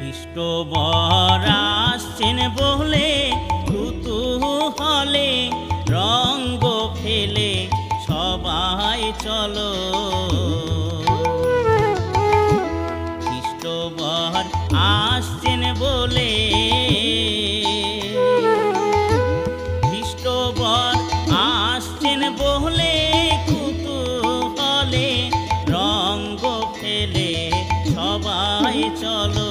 খ্রিস্টবর আসছেন বলে কুতূহলে রঙ্গ ফেলে, সবাই চলো। খ্রিস্টবর আসছেন বলে খ্রিস্টবর আসছেন বলে রঙ্গ ফেলে, সবাই চলো।